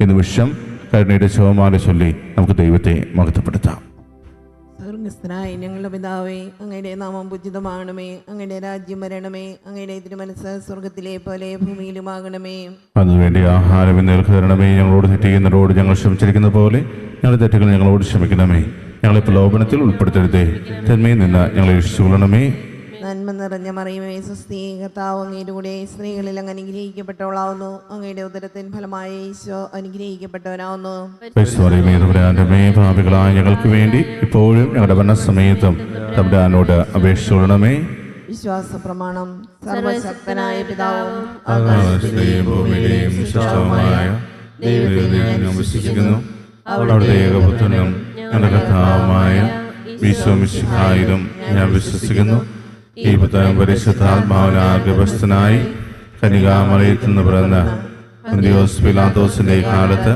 ഈ നിമിഷം കരുണയുടെ ശോമാല ചൊല്ലി നമുക്ക് ദൈവത്തെ മഹത്വപ്പെടുത്താം. സ്വർഗസ്ഥനായ ഞങ്ങളുടെ പിതാവേ അങ്ങയുടെ നാമം പൂജിതമാകണമേ അങ്ങയുടെ രാജ്യം വരണമേ അങ്ങയുടെ തിരുമനസ് സ്വർഗത്തിലെ പോലെ ഭൂമിയിലുമാകണമേ. അതിനുവേണ്ടി ആഹാരം എന്നേൽക്ക് തരണമേ. ഞങ്ങളോട് തെറ്റിയുന്നവരോട് ഞങ്ങൾ ക്ഷമിച്ചിരിക്കുന്ന പോലെ ഞങ്ങളുടെ തെറ്റുകൾ ഞങ്ങളോട് ക്ഷമിക്കണമേ. ഞങ്ങളെ പ്രലോഭനത്തിൽ ഉൾപ്പെടുത്തരുതേ. തന്മയിൽ നിന്ന് ഞങ്ങളെ രക്ഷിച്ചുകൊള്ളണമേ. നന്മ നിറഞ്ഞ മറിയമേ സ്വസ്തി കർത്താവ് അങ്ങയുടെ കൂടെ സ്ത്രീകളിൽ അങ്ങ് അനുഗ്രഹിക്കപ്പെട്ടവളാവുന്നു. അങ്ങയുടെ ഉദരത്തിൻ ഫലമായ ഈശോ അനുഗ്രഹിക്കപ്പെട്ടവനാവുന്നു. ഭാവികളായ ഞങ്ങൾക്ക് വേണ്ടി ഇപ്പോഴും ഞങ്ങളുടെ ഭരണസമയത്തും തമ്പുരാനോട് അപേക്ഷിച്ചോളണമേ വിശ്വാസ പ്രമാണം സർവശക്തനായ പിതാവും ആകാശത്തെയും ഭൂമിയിലെയും സൃഷ്ടവുമായ ദൈവത്തെ ഞാൻ വിശ്വസിക്കുന്നു. അവിടുത്തെ ഏകപുത്രനും ഞങ്ങളുടെ കർത്താവുമായ വിശ്വമിശിഹായിരും ഞാൻ വിശ്വസിക്കുന്നു. ഈ പുത്രൻ പരിശുദ്ധാത്മാവിനാൽ ഗർഭസ്ഥനായി കനികാമറയത്തിൽ നിന്ന് പിറന്ന അന്ത്യോസ് പിലാത്തോസിന്റെ കാലത്ത്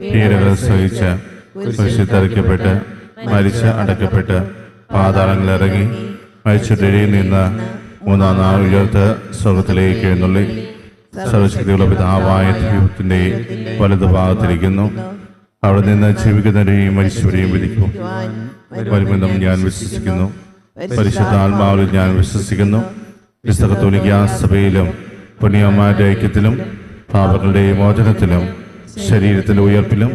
പീഡകൾ സഹിച്ച് കുരിശിത്തറിക്കപ്പെട്ട് മരിച്ച് അടക്കപ്പെട്ട് പാതാളങ്ങളിറങ്ങി മരിച്ചിട്ടിഴയിൽ നിന്ന് മൂന്നാം നാൾ ഉയർത്ത് സ്വർഗത്തിലേക്ക് എഴുന്നള്ളി. സർവശക്തിയുള്ള പിതാവായ ദൈവത്തിന്റെ വലതു ഭാഗത്തിരിക്കുന്നു. അവിടെ നിന്ന് ജീവിക്കുന്നവരെയും മരിച്ചവരെയും വിധിക്കും. വരുമെന്നും ഞാൻ വിശ്വസിക്കുന്നു. പരിശുദ്ധാത്മാവിൽ ഞാൻ വിശ്വസിക്കുന്നു. വിസ്തകത്തോലിക്ക സഭയിലും പുണ്യമാരുടെ ഐക്യത്തിലും പാപങ്ങളുടെ മോചനത്തിലും ശരീരത്തിലെ ഉയർപ്പിലും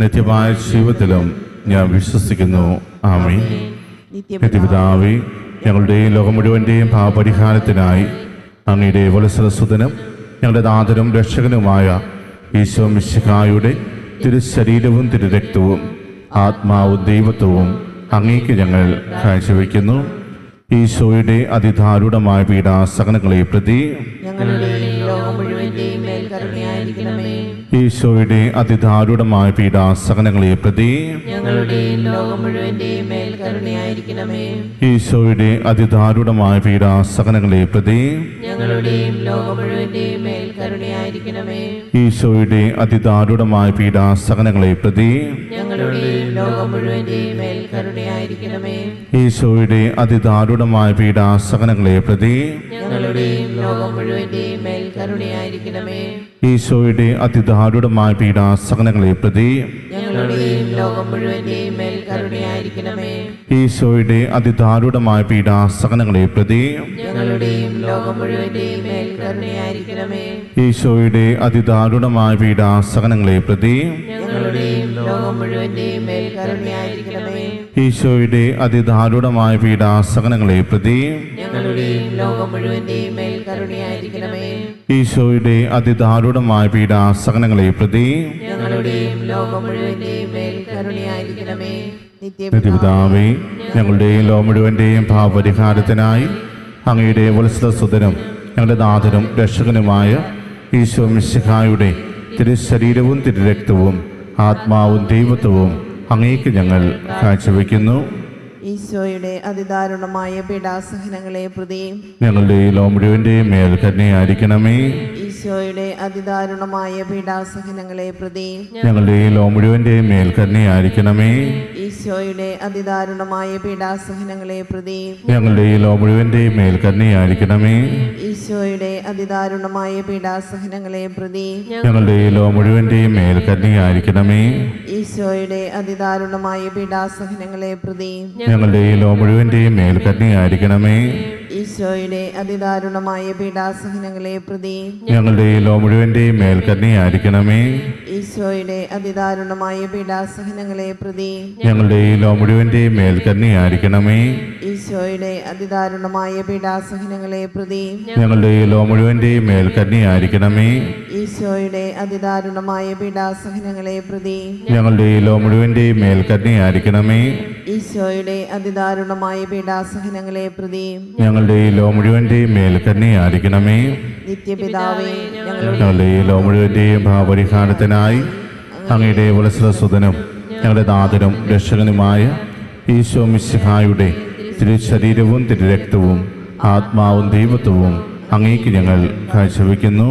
നിത്യമായ ജീവിതത്തിലും ഞാൻ വിശ്വസിക്കുന്നു. ആമീൻ. നിത്യപിതാവേ ഞങ്ങളുടെയും ലോകം മുഴുവന്റെയും പാപപരിഹാരത്തിനായി അങ്ങയുടെ വത്സരസുതനും ഞങ്ങളുടെ നാഥനും രക്ഷകനുമായ ഈശോ മിശിഹായുടെ തിരുശരീരവും തിരുരക്തവും ആത്മാവും ദൈവത്വവും അങ്ങേക്ക് ഞങ്ങൾ കാഴ്ചവെക്കുന്നു. ഈശോയുടെ അതിദാരുണമായ പീഡാസകനങ്ങളെ പ്രതി ഈശോയുടെ അതിദാരുണമായ പീഡാസകനങ്ങളെ പ്രതി ഈശോയുടെ അതിദാരുണമായ പീഡാസകനങ്ങളെ പ്രതി ഞങ്ങളുടെയും ലോകം മുഴുവന്റെയും കരുണയായിരിക്കണമേ. ഈശോയുടെ അതിദാരുണമായ പീഡാസഹനങ്ങളെ പ്രതി ഈശോയുടെ അതിദാരുണമായ പീഡാസഹനങ്ങളെ പ്രതി ഈശോയുടെ അതിദാരുണമായ പീഡാസഹനങ്ങളെ പ്രതി ഈശോയുടെ അതിദാരുണമായ പീഡാസഹനങ്ങളെ പ്രതി ലോകം മുഴുവന്റെയും മേൽ കരുണയായിരിക്കണമേ. ഈശോയുടെ അതിദാരുണമായ പീഡാസകനങ്ങളെ പ്രതി ലോകം മുഴുവന്റെയും ഈശോയുടെ അതിദാരുണമായ പീഡാസകനങ്ങളെ പ്രതി ലോകം മുഴുവന്റെയും ഈശോയുടെ അതിദാരുണമായ പീഡാസകനങ്ങളെ പ്രതി ലോകം മുഴുവന്റെയും നിത്യപിതാവേ ഞങ്ങളുടെയും ലോ മുഴുവന്റെയും ഭാവപരിഹാരത്തിനായി അങ്ങയുടെ വത്സരസുതനും ഞങ്ങളുടെ നാഥനും രക്ഷകനുമായ ഈശോ മിശിഹായുടെ തിരുശരീരവും തിരുരക്തവും ആത്മാവും ദൈവത്വവും അങ്ങേക്ക് ഞങ്ങൾ കാഴ്ചവെക്കുന്നു. ഈശോയുടെ അതിദാരുണമായ പീഡാസഹനങ്ങളെ പ്രതി ഞങ്ങളുടെ ഈ ലോമുഴുവിന്റെ മേൽ തന്നെ കരുണയായിരിക്കണമേ ഈശോയുടെ അതിദാരുണമായ പീഡാസഹനങ്ങളെ പ്രതി ഞങ്ങളുടെ ഈ ലോ മുഴുവന്റെ മേൽ കരുണയായിരിക്കണമേ ഈശോയുടെ അതിദാരുണമായ പീഡാസഹനങ്ങളെ പ്രതി ഞങ്ങളുടെ ഈ ലോ മുഴുവന്റെ മേൽ കരുണയായിരിക്കണമേ ഈശോയുടെ അതിദാരുണമായ പീഡാസഹനങ്ങളെ പ്രതി ഞങ്ങളുടെ ഈ ലോ മുഴുവന്റെ മേൽ കരുണയായിരിക്കണമേ ഈശോയുടെ അതിദാരുണമായ പീഡാസഹനങ്ങളെ പ്രതി ഞങ്ങളുടെ ഈ ലോ മുഴുവന്റെ മേൽ കരുണയായിരിക്കണമേ ഈശോയുടെ അതിദാരുണമായ പീഡാസഹനങ്ങളെ പ്രതി ഞങ്ങളുടെ ഈ ലോ മുഴുവന്റെയും മേൽ ഈശോയുടെ അതിദാരുണമായ പീഡാസഹനങ്ങളെ പ്രതി ഞങ്ങളുടെ ഈ ലോ മുഴുവന്റെയും മേൽ ഈശോയുടെ അതിദാരുണമായ പീഡാസഹനങ്ങളെ പ്രതി ഞങ്ങളുടെ ഈ ലോ മുഴുവന്റെയും മേൽ കരുണയായിരിക്കണമേ ഈശോയുടെ അതിദാരുണമായ പീഡാസഹനങ്ങളെ പ്രതി ഞങ്ങളുടെ ഈ ലോ മേൽ കരുണയായിരിക്കണമേ ഈശോയുടെ അതിദാരുണമായ പീഡാസഹനങ്ങളെ പ്രതി ഞങ്ങളുടെ ഈ ലോ മേൽ കരുണയായിരിക്കണമേ നിത്യപിതാവേ ഞങ്ങളുടെ ഈ ലോ മുഴുവന്റെയും ഭാവപരിഹാരത്തിനായി അങ്ങയുടെ വത്സരസുതനും ഞങ്ങളുടെ നാഥനും രക്ഷകനുമായ ഈശോ മിശിഹായുടെ തിരുശരീരവും തിരുരക്തവും ആത്മാവും ദൈവത്വവും അങ്ങേക്ക് ഞങ്ങൾ കാഴ്ചവെക്കുന്നു.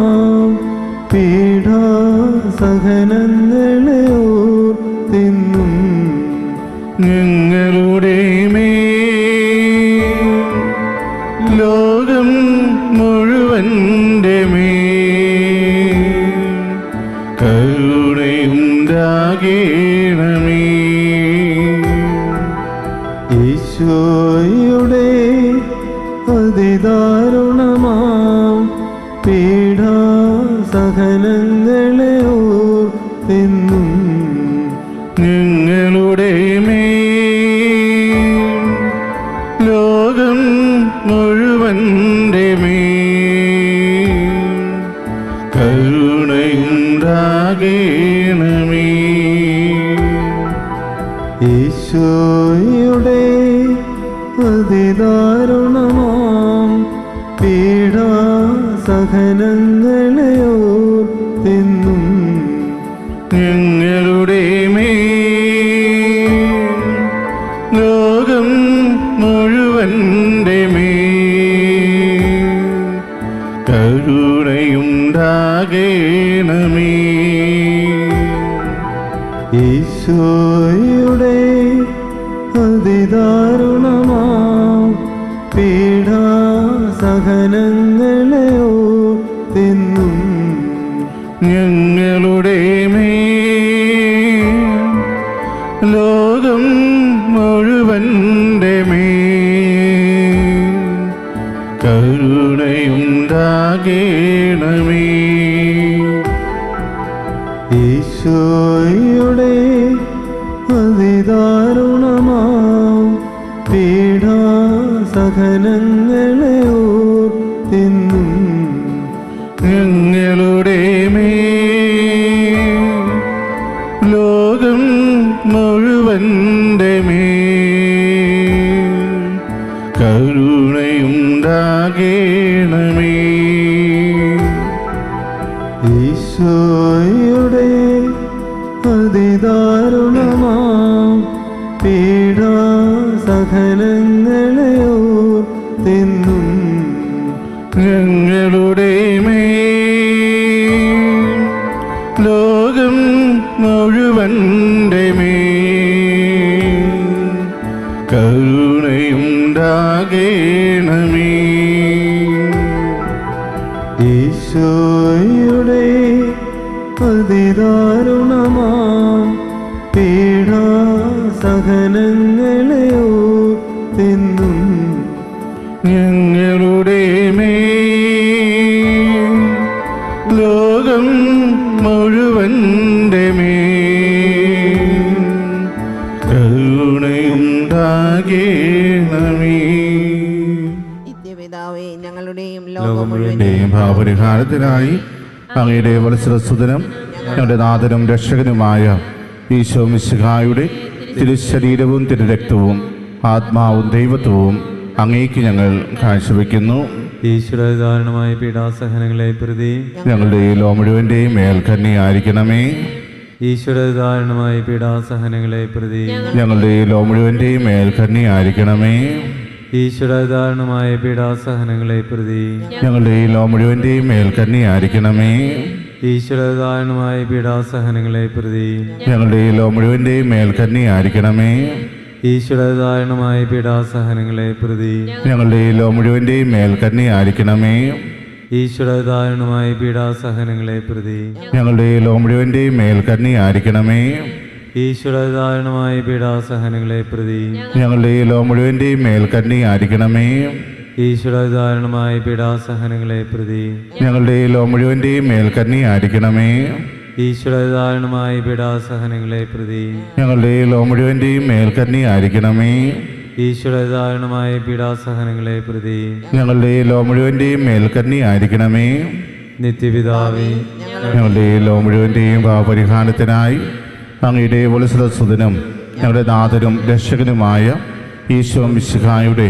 പീഡാസഹനങ്ങളെ ഓർത്തിന്നും ഞങ്ങളുടെ മേ ലോകം മുഴുവന്റെ മേ കരുണയുണ്ടാകേണമേ ഈശോയുടെ കരുണയുണ്ടാകേണമേ. ഈശോയുടെ ലോകം മുഴുവന്റെ മേ കരുണയുണ്ടാകേണമേ. ഈശോയുടെ അതിദാരുണമാം പീഡാസഹനങ്ങളെ ഓർത്തിന്നും മുഴുവന്റെ മേ കരുണയുണ്ടാകേണമേ. ഈശോയുടെ അതിദാരുണമാം പീഡാസഹനങ്ങളെ തിന്നും ഞങ്ങളുടെ പീഡാസഹനങ്ങളെ എന്നും ഞങ്ങളുടെ മേ ലോകം മുഴുവന്റെ കരുണയുണ്ടാകേണമേ. നിത്യപിതാവേ ഞങ്ങളുടെയും ലോകം മുഴുവന്റെയും ഭാവപരിഹാരത്തിനായി അങ്ങയുടെ വത്സരസുതനം ഞങ്ങളുടെ നാഥനും രക്ഷകനുമായ ഈശോ മിശിഹായുടെ തിരുശരീരവും തിരുരക്തവും ആത്മാവും ദൈവത്വവും അങ്ങേക്ക് ഞങ്ങൾ കാഴ്ചവെക്കുന്നു. ഈശ്വര ദാരുണമായ പീഡാസഹനങ്ങളെ പ്രതി ഞങ്ങളുടെ ഈ ലോമുഴുവന്റെയും മേൽക്കന്നി ആയിരിക്കണമേ ഈശ്വരമായ പീഡാസഹനങ്ങളെ പ്രതി ഞങ്ങളുടെ ഈ ലോമുഴുവന്റെയും മേൽക്കന്നി ആയിരിക്കണമേ ഈശ്വരമായ പീഡാസഹനങ്ങളെ പ്രതി ഞങ്ങളുടെ ഈ ലോമുഴുവന്റെയും മേൽക്കന്നി മേൽ കന്യായിരിക്കണമേ ഈശ്വര ദാരുണമായ പീഡാസഹനങ്ങളെ പ്രതി ഞങ്ങളുടെ ഈ ലോ മുഴുവന്റെയും ആയിരിക്കണമേ കന്യായിരിക്കണമേ ഈശ്വര പീഡാസഹനങ്ങളെ പ്രതി ഞങ്ങളുടെ ഈ ലോ മുഴുവന്റെയും ആയിരിക്കണമേ കന്യായിരിക്കണമേ ഈശ്വര പീഡാസഹനങ്ങളെ പ്രതി ഞങ്ങളുടെ ഈ ലോ മുഴുവന്റെയും ആയിരിക്കണമേ കന്യായിരിക്കണമേ ഈശ്വര പീഡാസഹനങ്ങളെ പ്രതി ഞങ്ങളുടെ ഈ ലോ മുഴുവന്റെയും ആയിരിക്കണമേ ഈശ്വര ദാരുണമായ പീഡാസഹനങ്ങളെ പ്രതി ഞങ്ങളുടെ ഈ ലോ മുഴുവന്റെയും ആയിരിക്കണമേ കന്യായിരിക്കണമേ ഈശ്വര ദാരുണമായ പീഡാസഹനങ്ങളെ പ്രതി ഞങ്ങളുടെ ഈ ലോ മുഴുവന്റെയും ആയിരിക്കണമേ കന്യായിരിക്കണമേ ഈശ്വര ദാരുണമായ പീഡാസഹനങ്ങളെ പ്രതി ഞങ്ങളുടെ ഈ ലോ മുഴുവന്റെയും മേൽ ആയിരിക്കണമേ. നിത്യപിതാവേ ഞങ്ങളുടെ ഈ ലോ മുഴുവന്റെയും പാപപരിഹാരത്തിനായി അങ്ങയുടെ ഉത്സവസുതനും ഞങ്ങളുടെ നാഥനും രക്ഷകനുമായ ഈശോ മിശിഹായുടെ